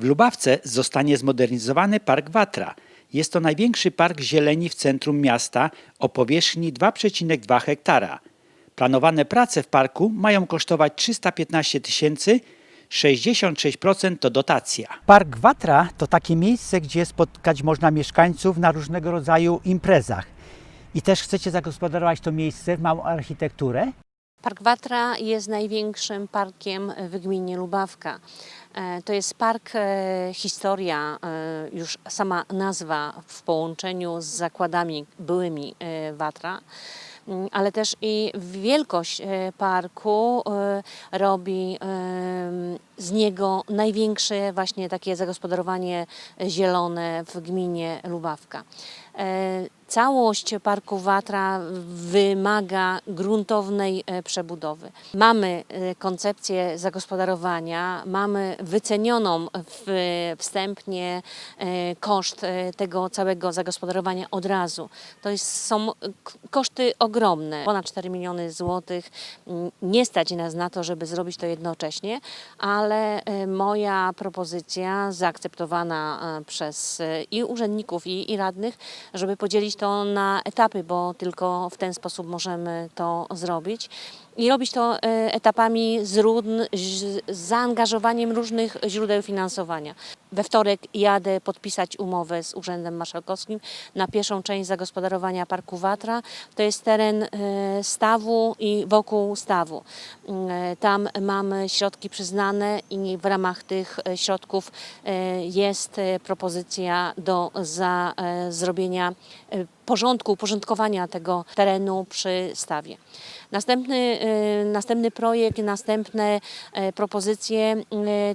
W Lubawce zostanie zmodernizowany Park Watra. Jest to największy park zieleni w centrum miasta o powierzchni 2,2 hektara. Planowane prace w parku mają kosztować 315 tysięcy, 66% to dotacja. Park Watra to takie miejsce, gdzie spotkać można mieszkańców na różnego rodzaju imprezach. I też chcecie zagospodarować to miejsce, małą architekturę? Park Watra jest największym parkiem w gminie Lubawka. E, To jest park e, historia, e, już sama nazwa w połączeniu z zakładami byłymi Watra, Mm, ale też i wielkość parku robi z niego największe właśnie takie zagospodarowanie zielone w gminie Lubawka. E, Całość parku Watra wymaga gruntownej e, przebudowy. Mamy e, koncepcję zagospodarowania, mamy wycenioną wstępnie koszt tego całego zagospodarowania od razu. To jest, są koszty ogromne, ponad 4 miliony złotych. Mm, Nie stać nas na to, żeby zrobić to jednocześnie, ale e, moja propozycja zaakceptowana e, przez e, i urzędników, i, i radnych, żeby podzielić to na etapy, bo tylko w ten sposób możemy to zrobić. I robić to etapami z z zaangażowaniem różnych źródeł finansowania. We wtorek jadę podpisać umowę z Urzędem Marszałkowskim na pierwszą część zagospodarowania Parku Watra. To jest teren e, stawu i wokół stawu. Mm, Tam mamy środki przyznane i w ramach tych e, środków e, jest e, propozycja do za, e, zrobienia e, porządku, uporządkowania tego terenu przy stawie. Następny, e, następny projekt, następne e, propozycje e,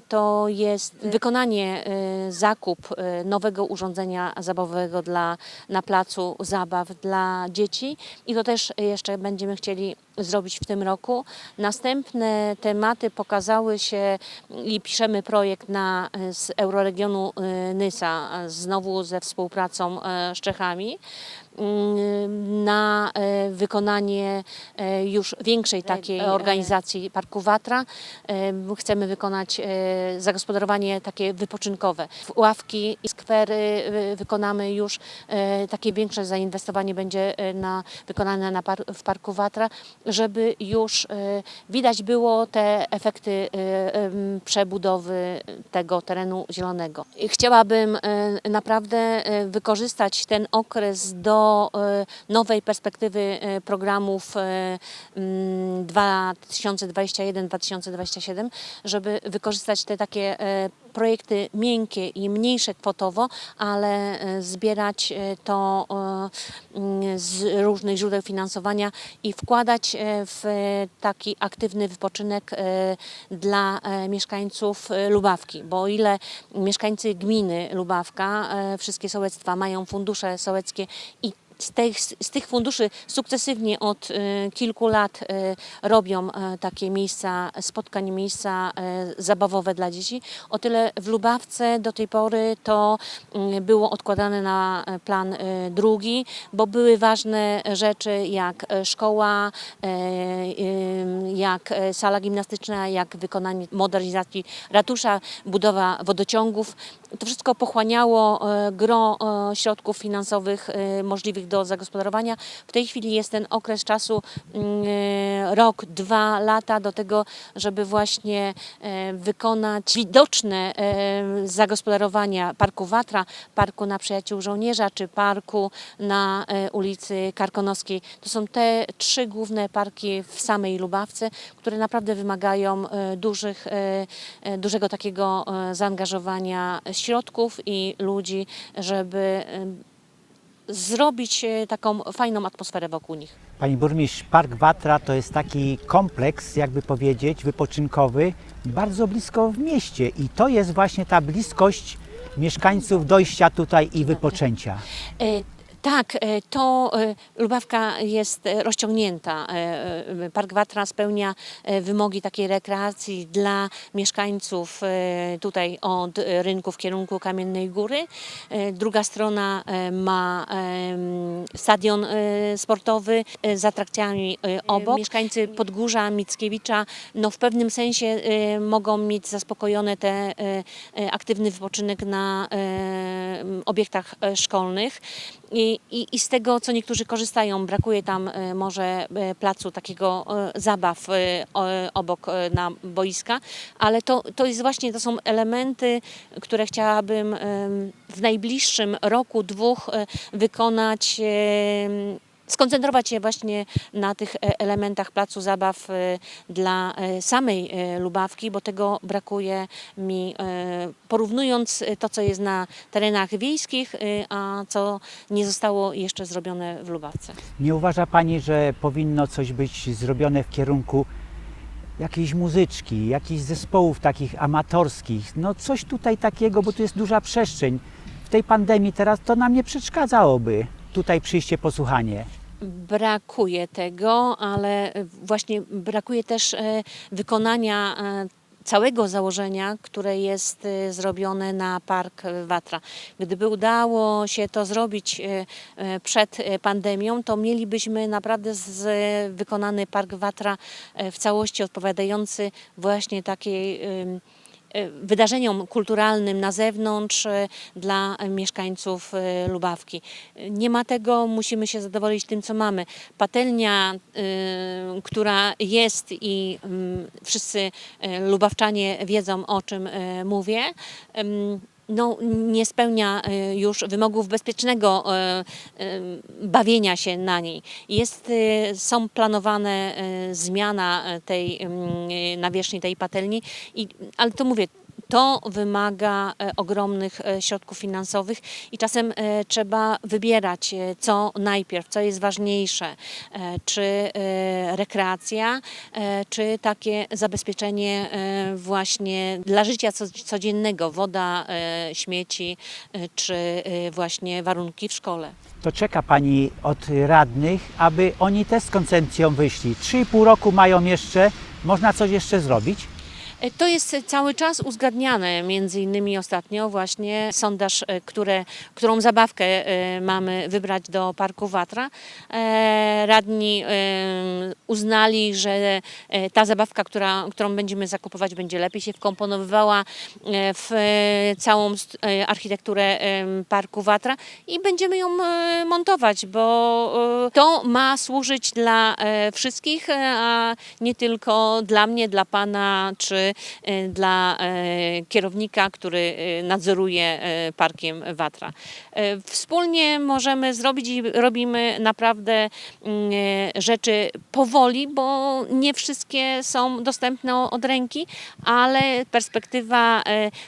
to jest wykonanie, e, zakup e, nowego urządzenia zabawowego dla, na placu zabaw dla dzieci i to też jeszcze będziemy chcieli zrobić w tym roku. Następne tematy pokazały się i piszemy projekt na, e, z Euroregionu e, Nysa, znowu ze współpracą z Czechami na e, wykonanie e, już większej takiej organizacji Parku Watra. E, Chcemy wykonać e, zagospodarowanie takie wypoczynkowe. W Ławki i skwery e, wykonamy już e, takie większe zainwestowanie będzie e, na, wykonane na par, w Parku Watra, żeby już e, widać było te efekty e, przebudowy tego terenu zielonego. Chciałabym e, naprawdę e, wykorzystać ten okres do e, nowej perspektywy e, programów e, mm, 2021-2027, żeby wykorzystać te takie projekty miękkie i mniejsze kwotowo, ale e, zbierać e, to e, mm, z różnych źródeł finansowania i wkładać w taki aktywny wypoczynek dla mieszkańców Lubawki, bo o ile mieszkańcy gminy Lubawka, wszystkie sołectwa mają fundusze sołeckie i z tych, z tych funduszy sukcesywnie od e, kilku lat e, robią e, takie miejsca, spotkań, miejsca zabawowe dla dzieci. O tyle w Lubawce do tej pory to było odkładane na plan drugi, bo były ważne rzeczy jak szkoła, jak sala gimnastyczna, jak wykonanie modernizacji ratusza, budowa wodociągów. To wszystko pochłaniało gro środków finansowych e, do zagospodarowania. W tej chwili jest ten okres czasu mm, e, rok, dwa lata do tego, żeby właśnie e, wykonać widoczne e, zagospodarowania Parku Watra, Parku na Przyjaciół Żołnierza czy Parku na ulicy Karkonoskiej. To są te trzy główne parki w samej Lubawce, które naprawdę wymagają dużych, dużego takiego zaangażowania środków i ludzi, żeby zrobić e, taką fajną atmosferę wokół nich. Pani burmistrz, Park Watra to jest taki kompleks, jakby powiedzieć, wypoczynkowy, bardzo blisko w mieście i to jest właśnie ta bliskość mieszkańców dojścia tutaj i wypoczęcia. Tak, e, to e, Lubawka jest e, rozciągnięta. Park Watra spełnia wymogi takiej rekreacji dla mieszkańców tutaj od rynku w kierunku Kamiennej Góry. Druga strona ma stadion sportowy z atrakcjami obok. Mieszkańcy Podgórza, Mickiewicza no w pewnym sensie mogą mieć zaspokojone te aktywny wypoczynek na obiektach szkolnych. I, i, I z tego, co niektórzy korzystają, brakuje tam e, może e, placu takiego e, zabaw obok na boiska, ale to, to jest właśnie, to są elementy, które chciałabym w najbliższym roku, dwóch wykonać skoncentrować się właśnie na tych e, elementach placu zabaw e, dla e, samej Lubawki, bo tego brakuje mi porównując to, co jest na terenach wiejskich, a co nie zostało jeszcze zrobione w Lubawce. Nie uważa Pani, że powinno coś być zrobione w kierunku jakiejś muzyczki, jakichś zespołów takich amatorskich? No coś tutaj takiego, bo tu jest duża przestrzeń. W tej pandemii teraz to nam nie przeszkadzałoby tutaj przyjście, posłuchanie. Brakuje tego, ale właśnie brakuje też e, wykonania e, całego założenia, które jest e, zrobione na Park Watra. Gdyby udało się to zrobić przed pandemią, to mielibyśmy naprawdę wykonany Park Watra w całości odpowiadający właśnie takiej wydarzeniom kulturalnym na zewnątrz e, dla e, mieszkańców e, Lubawki. E, Nie ma tego, musimy się zadowolić tym, co mamy. Patelnia, e, która jest i mm, wszyscy e, lubawczanie wiedzą, o czym e, mówię, no, nie spełnia e, już wymogów bezpiecznego e, e, bawienia się na niej. Jest, są planowane zmiana tej mm, nawierzchni tej patelni, i, ale to mówię, to wymaga e, ogromnych e, środków finansowych i czasem e, trzeba wybierać, co najpierw, co jest ważniejsze, czy rekreacja, czy takie zabezpieczenie właśnie dla życia co- codziennego, woda, śmieci, czy właśnie warunki w szkole. To czeka Pani od radnych, aby oni też z koncepcją wyszli. 3,5 roku mają jeszcze, można coś jeszcze zrobić? E, To jest cały czas uzgadniane, między innymi ostatnio właśnie sondaż, e, które, którą zabawkę e, mamy wybrać do Parku Watra. Radni uznali, że ta zabawka, która, którą będziemy zakupować, będzie lepiej się wkomponowywała w całą architekturę Parku Watra i będziemy ją montować, bo to ma służyć dla wszystkich, a nie tylko dla mnie, dla pana czy e, dla e, kierownika, który e, nadzoruje parkiem Watra. Wspólnie możemy zrobić i robimy naprawdę rzeczy powoli, bo nie wszystkie są dostępne od ręki, ale perspektywa,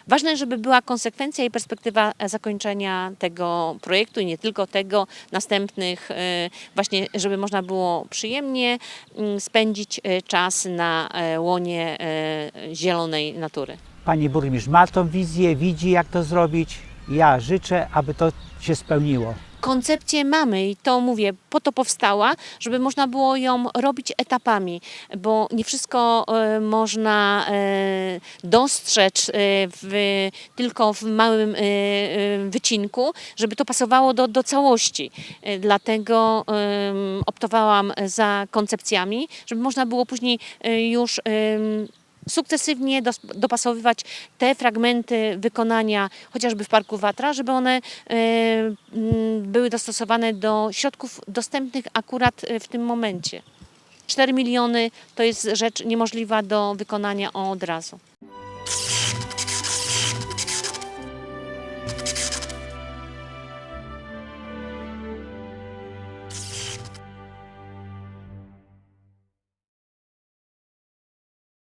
ważne, żeby była konsekwencja i perspektywa zakończenia tego projektu i nie tylko tego, następnych, właśnie, żeby można było przyjemnie spędzić czas na łonie zielonej natury. Pani burmistrz ma tą wizję, widzi jak to zrobić. Ja życzę, aby to się spełniło. Koncepcję mamy i to mówię, po to powstała, żeby można było ją robić etapami, bo nie wszystko e, można e, dostrzec e, w, tylko w małym wycinku, żeby to pasowało do, do całości. Dlatego optowałam za koncepcjami, żeby można było później już sukcesywnie dopasowywać te fragmenty wykonania, chociażby w Parku Watra, żeby one e, były dostosowane do środków dostępnych akurat e, w tym momencie. 4 miliony to jest rzecz niemożliwa do wykonania od razu.